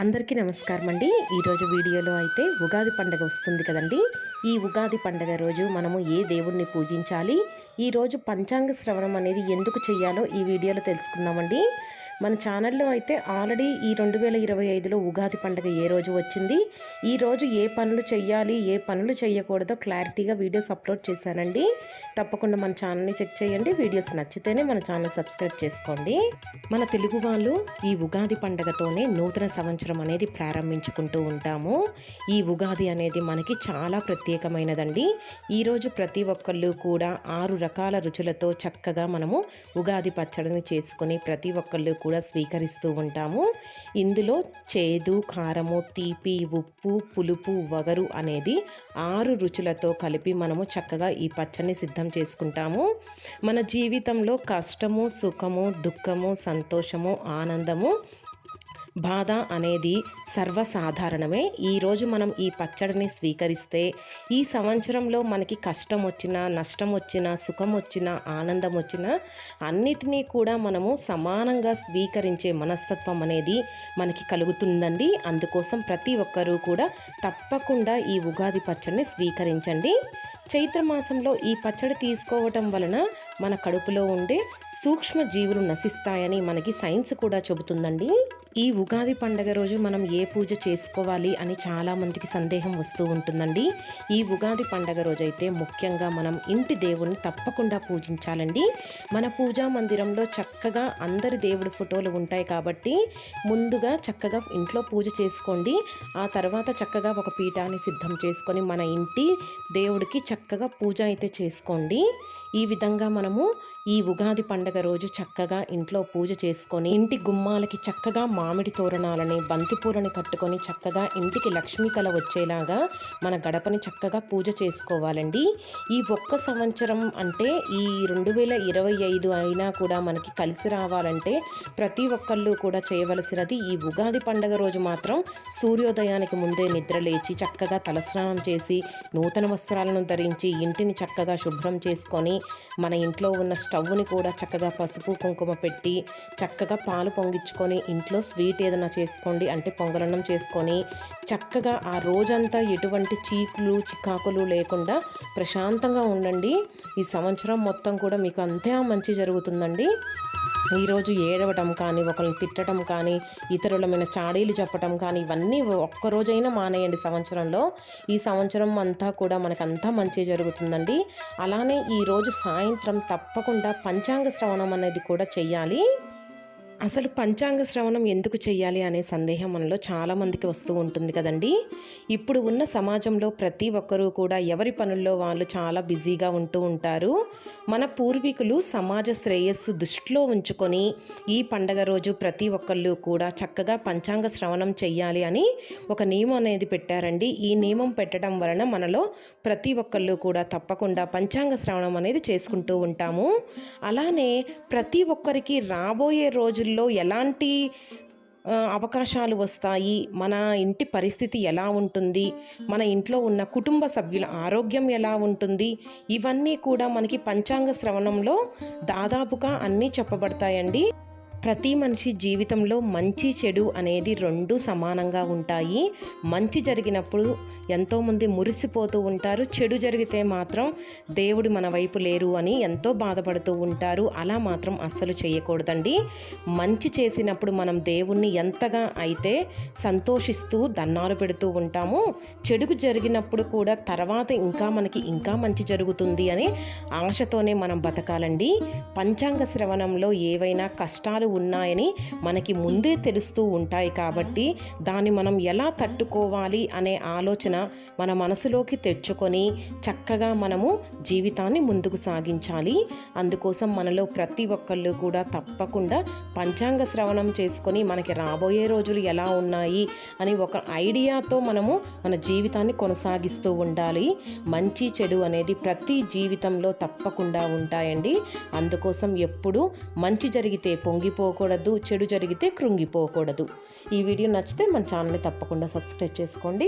అందరికీ నమస్కారం అండి. ఈరోజు వీడియోలో అయితే ఉగాది పండగ వస్తుంది కదండి. ఈ ఉగాది పండగ రోజు మనము ఏ దేవుణ్ణి పూజించాలి? ఈరోజు పంచాంగ శ్రవణం అనేది ఎందుకు చేయాలో ఈ వీడియోలో తెలుసుకుందామండి. మన ఛానల్లో అయితే ఆల్రెడీ ఈ రెండు వేల ఇరవై ఐదులో ఉగాది పండుగ ఏ రోజు వచ్చింది? ఈ రోజు ఏ పనులు చేయాలి ఏ పనులు చేయకూడదో క్లారిటీగా వీడియోస్ అప్లోడ్ చేశానండి. తప్పకుండా మన ఛానల్ని చెక్ చేయండి. వీడియోస్ నచ్చితేనే మన ఛానల్ సబ్స్క్రైబ్ చేసుకోండి. మన తెలుగు వాళ్ళు ఈ ఉగాది పండగతోనే నూతన సంవత్సరం అనేది ప్రారంభించుకుంటూ ఉంటాము. ఈ ఉగాది అనేది మనకి చాలా ప్రత్యేకమైనదండి. ఈరోజు ప్రతి ఒక్కళ్ళు కూడా ఆరు రకాల రుచులతో చక్కగా మనము ఉగాది పచ్చడిని చేసుకొని ప్రతి ఒక్కళ్ళు కూడా స్వీకరిస్తూ ఉంటాము. ఇందులో చేదు కారము తీపి ఉప్పు పులుపు వగరు అనేది ఆరు రుచులతో కలిపి మనము చక్కగా ఈ పచ్చని సిద్ధం చేసుకుంటాము. మన జీవితంలో కష్టము సుఖము దుఃఖము సంతోషము ఆనందము బాధ అనేది సర్వసాధారణమే. ఈరోజు మనం ఈ పచ్చడిని స్వీకరిస్తే ఈ సంవత్సరంలో మనకి కష్టం వచ్చినా నష్టం వచ్చినా సుఖం వచ్చినా ఆనందం వచ్చినా అన్నిటినీ కూడా మనము సమానంగా స్వీకరించే మనస్తత్వం అనేది మనకి కలుగుతుందండి. అందుకోసం ప్రతి ఒక్కరూ కూడా తప్పకుండా ఈ ఉగాది పచ్చడిని స్వీకరించండి. చైత్రమాసంలో ఈ పచ్చడి తీసుకోవటం వలన మన కడుపులో ఉండే సూక్ష్మ జీవులు నశిస్తాయని మనకి సైన్స్ కూడా చెబుతుందండి. ఈ ఉగాది పండగ రోజు మనం ఏ పూజ చేసుకోవాలి అని చాలామందికి సందేహం వస్తూ ఉంటుందండి. ఈ ఉగాది పండగ రోజు అయితే ముఖ్యంగా మనం ఇంటి దేవుణ్ణి తప్పకుండా పూజించాలండి. మన పూజా మందిరంలో చక్కగా అందరి దేవుడి ఫోటోలు ఉంటాయి కాబట్టి ముందుగా చక్కగా ఇంట్లో పూజ చేసుకోండి. ఆ తర్వాత చక్కగా ఒక పీఠాన్ని సిద్ధం చేసుకొని మన ఇంటి దేవుడికి చక్కగా పూజ అయితే చేసుకోండి. ఈ విధంగా మనము ఈ ఉగాది పండగ రోజు చక్కగా ఇంట్లో పూజ చేసుకొని ఇంటి గుమ్మాలకి చక్కగా మామిడి తోరణాలని బంతిపూలని కట్టుకొని చక్కగా ఇంటికి లక్ష్మీ కళ వచ్చేలాగా మన గడపని చక్కగా పూజ చేసుకోవాలండి. ఈ ఒక్క సంవత్సరం అంటే ఈ రెండు వేల ఇరవై ఐదు అయినా కూడా మనకి కలిసి రావాలంటే ప్రతి ఒక్కళ్ళు కూడా చేయవలసినది ఈ ఉగాది పండగ రోజు మాత్రం సూర్యోదయానికి ముందే నిద్ర లేచి చక్కగా తలస్నానం చేసి నూతన వస్త్రాలను ధరించి ఇంటిని చక్కగా శుభ్రం చేసుకొని మన ఇంట్లో ఉన్న స్టవ్ని కూడా చక్కగా పసుపు కుంకుమ పెట్టి చక్కగా పాలు పొంగించుకొని ఇంట్లో స్వీట్ ఏదైనా చేసుకోండి అంటే పొంగలన్నం చేసుకొని చక్కగా ఆ రోజంతా ఎటువంటి చీకులు చికాకులు లేకుండా ప్రశాంతంగా ఉండండి. ఈ సంవత్సరం మొత్తం కూడా మీకు అంతే మంచి జరుగుతుందండి. ఈరోజు ఏడవటం కానీ ఒకరిని తిట్టడం కానీ ఇతరుల మీద చాడీలు చెప్పటం కానీ ఇవన్నీ ఒక్కరోజైనా మానేయండి సంవత్సరంలో. ఈ సంవత్సరం అంతా కూడా మనకంతా మంచి జరుగుతుందండి. అలానే ఈరోజు సాయంత్రం తప్పకుండా పంచాంగ శ్రవణం అనేది కూడా చెయ్యాలి. అసలు పంచాంగ శ్రవణం ఎందుకు చేయాలి అనే సందేహం మనలో చాలామందికి వస్తూ ఉంటుంది కదండి. ఇప్పుడు ఉన్న సమాజంలో ప్రతి ఒక్కరూ కూడా ఎవరి పనుల్లో వాళ్ళు చాలా బిజీగా ఉంటూ ఉంటారు. మన పూర్వీకులు సమాజ శ్రేయస్సు దృష్టిలో ఉంచుకొని ఈ పండగ రోజు ప్రతి ఒక్కళ్ళు కూడా చక్కగా పంచాంగ శ్రవణం చెయ్యాలి అని ఒక నియమం అనేది పెట్టారండి. ఈ నియమం పెట్టడం వలన మనలో ప్రతి ఒక్కళ్ళు కూడా తప్పకుండా పంచాంగ శ్రవణం అనేది చేసుకుంటూ ఉంటాము. అలానే ప్రతి ఒక్కరికి రాబోయే రోజు రోజుల్లో ఎలాంటి అవకాశాలు వస్తాయి? మన ఇంటి పరిస్థితి ఎలా ఉంటుంది? మన ఇంట్లో ఉన్న కుటుంబ సభ్యుల ఆరోగ్యం ఎలా ఉంటుంది? ఇవన్నీ కూడా మనకి పంచాంగ శ్రవణంలో దాదాపుగా అన్నీ చెప్పబడతాయండి. ప్రతి మనిషి జీవితంలో మంచి చెడు అనేది రెండు సమానంగా ఉంటాయి. మంచి జరిగినప్పుడు ఎంతోమంది మురిసిపోతూ ఉంటారు. చెడు జరిగితే మాత్రం దేవుడు మన వైపు లేరు అని ఎంతో బాధపడుతూ ఉంటారు. అలా మాత్రం అస్సలు చేయకూడదండి. మంచి చేసినప్పుడు మనం దేవుణ్ణి ఎంతగా అయితే సంతోషిస్తూ దన్నాలు పెడుతూ ఉంటామో చెడుకు జరిగినప్పుడు కూడా తర్వాత ఇంకా మనకి ఇంకా మంచి జరుగుతుంది అని ఆశతోనే మనం బతకాలండి. పంచాంగ శ్రవణంలో ఏవైనా కష్టాలు ఉన్నాయని మనకి ముందే తెలుస్తూ ఉంటాయి కాబట్టి దాన్ని మనం ఎలా తట్టుకోవాలి అనే ఆలోచన మన మనసులోకి తెచ్చుకొని చక్కగా మనము జీవితాన్ని ముందుకు సాగించాలి. అందుకోసం మనలో ప్రతి ఒక్కళ్ళు కూడా తప్పకుండా పంచాంగ శ్రవణం చేసుకొని మనకి రాబోయే రోజులు ఎలా ఉన్నాయి అని ఒక ఐడియాతో మనము మన జీవితాన్ని కొనసాగిస్తూ ఉండాలి. మంచి చెడు అనేది ప్రతి జీవితంలో తప్పకుండా ఉంటాయండి. అందుకోసం ఎప్పుడు మంచి జరిగితే పొంగి పొంగిపోకూడదు చెడు జరిగితే కృంగిపోకూడదు. ఈ వీడియో నచ్చితే మన ఛానల్ని తప్పకుండా సబ్స్క్రైబ్ చేసుకోండి.